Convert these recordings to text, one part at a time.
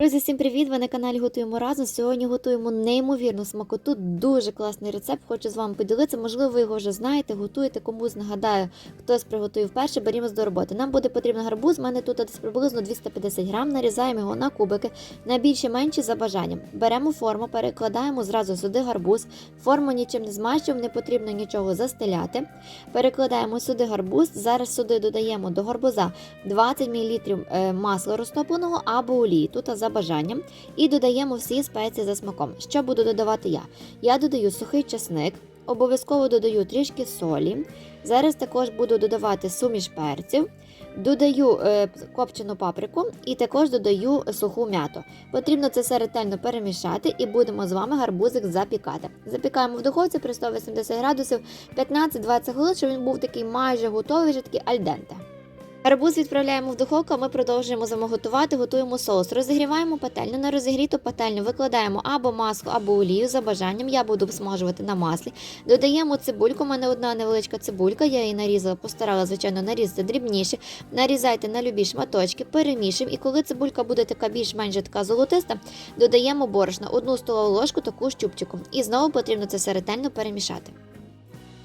Друзі, всім привіт! Ви на каналі Готуємо разом. Сьогодні готуємо неймовірну смакоту. Дуже класний рецепт. Хочу з вами поділитися. Можливо, ви його вже знаєте, готуєте комусь. Нагадаю, хтось приготує вперше, берімось до роботи. Нам буде потрібен гарбуз. У мене тут десь приблизно 250 грам. Нарізаємо його на кубики, на більші менші за бажанням. Беремо форму, перекладаємо зразу сюди гарбуз. Форму нічим не змащуємо, не потрібно нічого застеляти. Перекладаємо сюди гарбуз. Зараз сюди додаємо до гарбуза 20 мл е, масла розтопленого або олії. Тут за бажанням. І додаємо всі спеції за смаком. Що буду додавати я? Я додаю сухий часник, обов'язково додаю трішки солі. Зараз також буду додавати суміш перців. Додаю е, копчену паприку і також додаю суху м'яту. Потрібно це все ретельно перемішати і будемо з вами гарбузик запікати. Запікаємо в духовці при 180 градусів 15-20 хвилин, щоб він був такий майже готовий, вже такий альденте. Гарбуз відправляємо в духовку, а ми продовжуємо з вами готувати, готуємо соус. Розігріваємо пательню. На розігріту пательню викладаємо або масло, або олію за бажанням. Я буду смажувати на маслі. Додаємо цибульку. У мене одна невеличка цибулька, я її нарізала, постарала, звичайно, нарізати дрібніше. Нарізайте на любі шматочки, перемішуємо. І коли цибулька буде така більш-менш така золотиста, додаємо борошно, одну столову ложку, таку щупчиком. І знову потрібно це все ретельно перемішати.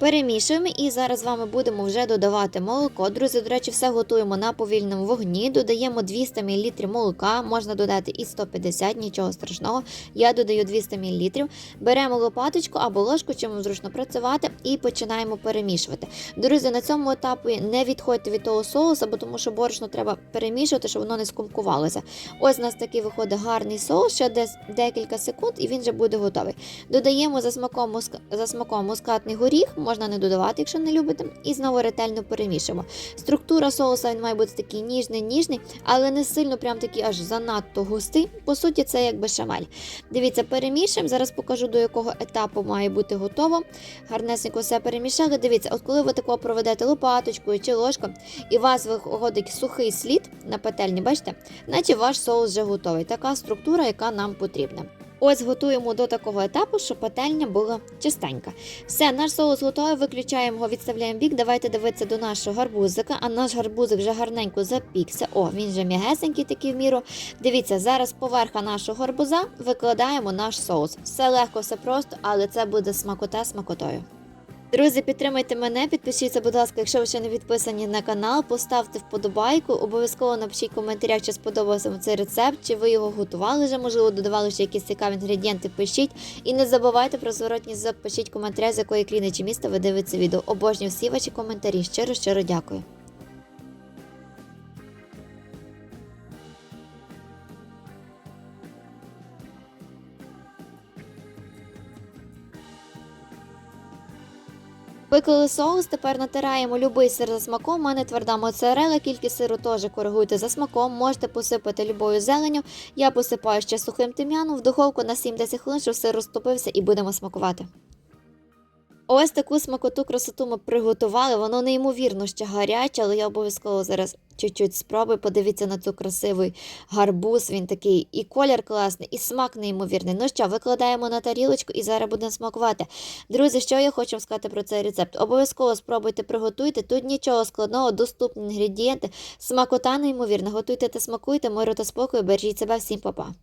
Перемішуємо і зараз з вами будемо вже додавати молоко. Друзі, до речі, все готуємо на повільному вогні. Додаємо 200 мл молока, можна додати і 150, нічого страшного. Я додаю 200 мл. Беремо лопаточку або ложку, чим зручно працювати, і починаємо перемішувати. Друзі, на цьому етапі не відходьте від того соусу, бо тому що борошно треба перемішувати, щоб воно не скумкувалося. Ось у нас такий виходить гарний соус, ще десь декілька секунд, і він вже буде готовий. Додаємо за смаком, муска- за смаком мускатний горіх можна не додавати, якщо не любите, і знову ретельно перемішуємо. Структура соуса він має бути такий ніжний, ніжний, але не сильно прям такий аж занадто густий. По суті, це як бешамель. Дивіться, перемішуємо. Зараз покажу, до якого етапу має бути готово. Гарнесенько все перемішали. Дивіться, от коли ви такого проведете лопаточкою чи ложкою, і у вас виходить сухий слід на пательні, бачите, наче ваш соус вже готовий. Така структура, яка нам потрібна. Ось готуємо до такого етапу, щоб пательня була чистенька. Все, наш соус готовий, виключаємо його, відставляємо бік. Давайте дивитися до нашого гарбузика. А наш гарбузик вже гарненько запікся. О, він вже м'ягесенький такий в міру. Дивіться, зараз поверха нашого гарбуза викладаємо наш соус. Все легко, все просто, але це буде смакота смакотою. Друзі, підтримайте мене, підпишіться, будь ласка, якщо ви ще не підписані на канал, поставте вподобайку, обов'язково напишіть в коментарях, чи сподобався вам цей рецепт, чи ви його готували вже, можливо, додавали ще якісь цікаві інгредієнти, пишіть. І не забувайте про зворотній зв'язок, пишіть коментаря, з якої країни чи міста ви дивитеся відео. Обожнюю всі ваші коментарі. Щиро, щиро дякую. Виклали соус, тепер натираємо любий сир за смаком. Мене тверда моцарела, кількість сиру теж коригуйте за смаком. Можете посипати любою зеленю. Я посипаю ще сухим тим'яном в духовку на 7-10 хвилин, щоб сир розтопився і будемо смакувати. Ось таку смакоту красоту ми приготували. Воно неймовірно ще гаряче, але я обов'язково зараз чуть-чуть спробую. Подивіться на цю красивий гарбуз. Він такий і колір класний, і смак неймовірний. Ну що, викладаємо на тарілочку і зараз будемо смакувати. Друзі, що я хочу сказати про цей рецепт? Обов'язково спробуйте приготуйте. Тут нічого складного, доступні інгредієнти. Смакота неймовірна. Готуйте та смакуйте, миру та спокою, бережіть себе всім, па-па.